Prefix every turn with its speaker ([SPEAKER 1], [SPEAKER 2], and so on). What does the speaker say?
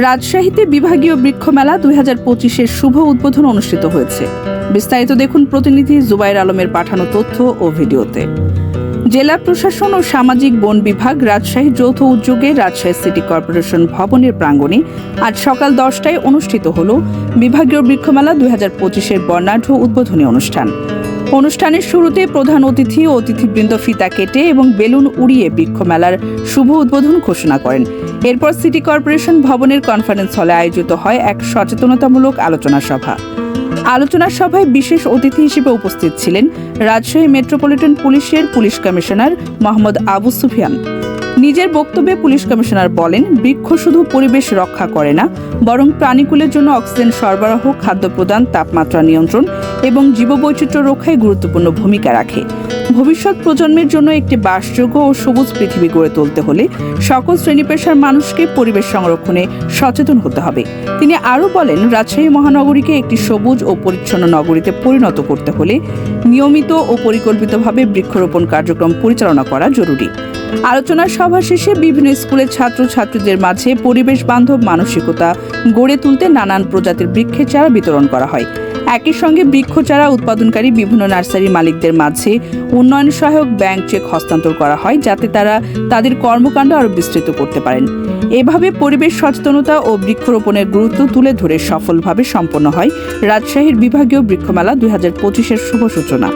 [SPEAKER 1] রাজশাহীতে বিভাগীয় বৃক্ষমেলা দুই হাজার পঁচিশের শুভ উদ্বোধন অনুষ্ঠিত হয়েছে। বিস্তারিত দেখুন প্রতিনিধি জুবাইর আলমের পাঠানো তথ্য ও ভিডিওতে। জেলা প্রশাসন ও সামাজিক বন বিভাগ রাজশাহী যৌথ উদ্যোগে রাজশাহী সিটি কর্পোরেশন ভবনের প্রাঙ্গণে আজ সকাল দশটায় অনুষ্ঠিত হল বিভাগীয় বৃক্ষমেলা দুই হাজার পঁচিশের বর্ণাঢ্য উদ্বোধনী অনুষ্ঠান। অনুষ্ঠানের শুরুতে প্রধান অতিথি ও অতিথিবৃন্দ ফিতা কেটে এবং বেলুন উড়িয়ে বৃক্ষমেলার শুভ উদ্বোধন ঘোষণা করেন। এরপর সিটি কর্পোরেশন ভবনের কনফারেন্স হলে আয়োজিত হয় এক সচেতনতামূলক আলোচনা সভা। আলোচনা সভায় বিশেষ অতিথি হিসেবে উপস্থিত ছিলেন রাজশাহী মেট্রোপলিটন পুলিশের পুলিশ কমিশনার মোহাম্মদ আবু সুফিয়ান। নিজের বক্তব্যে পুলিশ কমিশনার বলেন, বৃক্ষ শুধু পরিবেশ রক্ষা করে না, বরং প্রাণীকুলের জন্য অক্সিজেন সরবরাহ, খাদ্য প্রদান, তাপমাত্রা নিয়ন্ত্রণ এবং জীববৈচিত্র্য রক্ষায় গুরুত্বপূর্ণ ভূমিকা রাখে। ভবিষ্যৎ প্রজন্মের জন্য একটি বাসযোগ্য ও সবুজ পৃথিবী গড়ে তুলতে হলে সকল শ্রেণি পেশার মানুষকে পরিবেশ সংরক্ষণে সচেতন হতে হবে। তিনি আরও বলেন, রাজশাহী মহানগরীকে একটি সবুজ ও পরিচ্ছন্ন নগরীতে পরিণত করতে হলে নিয়মিত ও পরিকল্পিতভাবে বৃক্ষরোপণ কার্যক্রম পরিচালনা করা জরুরি। আলোচনা সভা শেষে বিভিন্ন স্কুলের ছাত্রছাত্রীদের মাঝে পরিবেশ বান্ধব মানসিকতা গড়ে তুলতে নানান প্রজাতির বৃক্ষের চারা বিতরণ করা হয়। একই সঙ্গে বৃক্ষ চারা উৎপাদনকারী বিভিন্ন নার্সারি মালিকদের মাঝে উন্নয়ন সহায়ক ব্যাংক চেক হস্তান্তর করা হয়, যাতে তারা তাদের কর্মকাণ্ড আরও বিস্তৃত করতে পারেন। এভাবে পরিবেশ সচেতনতা ও বৃক্ষরোপণের গুরুত্ব তুলে ধরে সফলভাবে সম্পন্ন হয় রাজশাহীর বিভাগীয় বৃক্ষমেলা দুই হাজার পঁচিশের শুভ সূচনা।